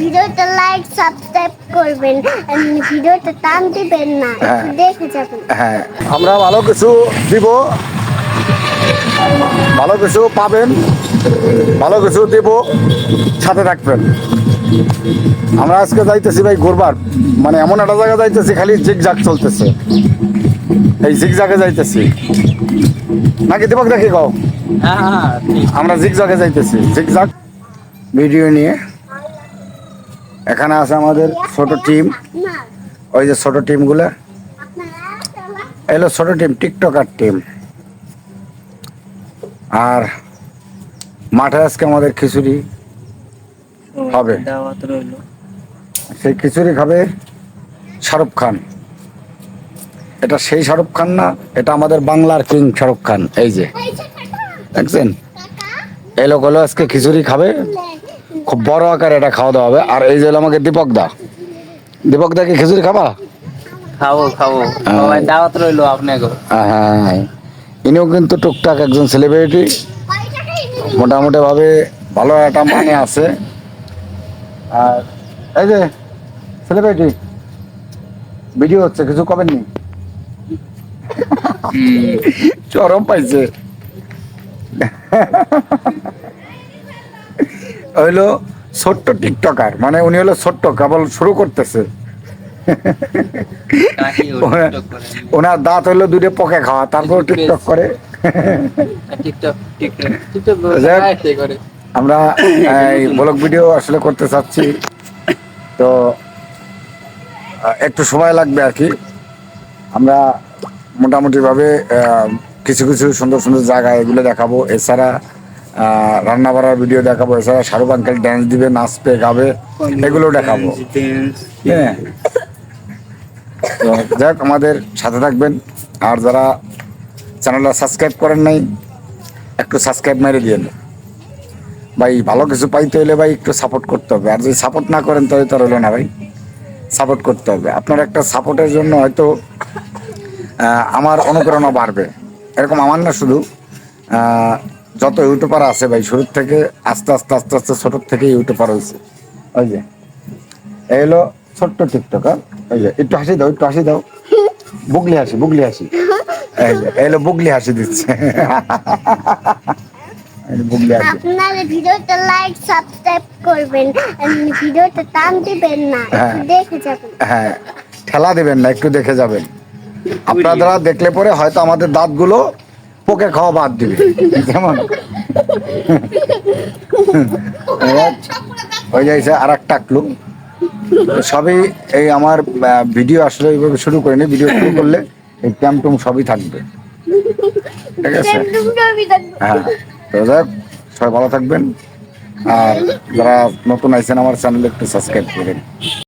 ভিডিওটা like subscribe করবেন। আর ভিডিওটা টান দিবেন না হ্যাঁ। দেখে যাবেন। হ্যাঁ আমরা ভালো কিছু দিব ভালো কিছু পাবেন ভালো কিছু দিব সাথে থাকবেন। আমরা আজকে যাইতেছি ভাই ঘুরবার মানে এমন একটা জায়গা যাইতেছি খালি জিগ জাগ চলতেছে। এই জিগ জাগে যাইতেছি। নাকি দীপক দেখি কও? হ্যাঁ হ্যাঁ আমরা জিগজাগে যাইতেছি জিগজাগ ভিডিও নিয়ে এখানে আছে আমাদের ছোট টিম ওই যে ছোট টিমগুলো এলো ছোট টিম টিকটকার টিম আর মাঠে আজকে আমাদের খিচুড়ি হবে। সেই খিচুড়ি খাবে শাহরুখ খান। এটা সেই শাহরুখ খান না, এটা আমাদের বাংলার কিং শাহরুখ খান। এই যে, দেখছেন? এই লোক হলো আজকে খিচুড়ি খাবে। খুব বড় আকারে এটা খাওয়া দাওয়া হবে। আর এই যে হলো আমাকে দীপক দা। দীপক দা কি খিচুড়ি খাবা? খাব খাব। সবাই দাওয়াত রইল আপনাকে হ্যাঁ ইনিও কিন্তু টুকটাক একজন সেলিব্রিটি মোটামুটি ভাবে ভালো একটা মানে আছে। আর এই যে সেলিব্রিটি ভিডিও হচ্ছে কিছু কবেন নি? চরম পাইছে। হইল ছোট্ট টিকটকার মানে উনি হলো ছোট্ট কেবল শুরু করতেছে। ওনার দাঁত হইল দুটো পকে খাওয়া তারপর টিকটক করে। আমরা এই ব্লগ ভিডিও আসলে করতে চাচ্ছি। তো একটু সময় লাগবে আর কি। আমরা মোটামুটি ভাবে আহ, কিছু কিছু সুন্দর সুন্দর জায়গা এগুলো দেখাবো। এছাড়া রান্না বাড়ার ভিডিও দেখাবো, এছাড়া শাহরুখ আঙ্কেল ড্যান্স দিবে, নাচবে, গাবে এগুলো দেখাবো। হ্যাঁ। যাক, আমাদের সাথে থাকবেন। আর যারা চ্যানেলটা সাবস্ক্রাইব করেন নাই, একটু সাবস্ক্রাইব মেরে দিয়ে ভাই, ভালো কিছু পাইতে হলে ভাই, একটু সাপোর্ট করতে হবে। আর যদি সাপোর্ট না করেন, তাহলে তো হলো না ভাই। সাপোর্ট করতে হবে। আপনার একটা সাপোর্টের জন্য হয়তো আমার অনুপ্রেরণা বাড়বে। এরকম আমার না শুধু যত ইউটিউবার আছে ভাই শুরুর থেকে আস্তে আস্তে আস্তে আস্তে ছোটোর থেকে ইউটিউবার হয়েছে। ওই যে এই হলো ছোট্ট টিকটকার ওই যে একটু হাসি দাও একটু হাসি দাও। বুগলি হাসি বুগলি হাসি। এই যে এই হলো বুগলি হাসি দিচ্ছে। এই বুগলি হাসি। আপনার ভিডিওটা লাইক সাবস্ক্রাইব করবেন ভিডিওটা টান দিবেন না একটু হ্যাঁ। দেখে যাবেন। হ্যাঁ ঠেলা দেবেন না একটু দেখে যাবেন। আপনারা দেখলে পরে হয়তো আমাদের দাঁতগুলো পোকে খাওয়া বাদ দিবে। যেমন ওই যাইছে আর একটা টাকলু সবই এই আমার ভিডিও আসলে এইভাবে শুরু করে করিনি ভিডিও শুরু করলে এই ক্যাম্প টুম সবই থাকবে। ঠিক আছে? হ্যাঁ তো যাই সবাই ভালো থাকবেন। আর যারা নতুন আইছেন আমার চ্যানেলে একটু সাবস্ক্রাইব করবেন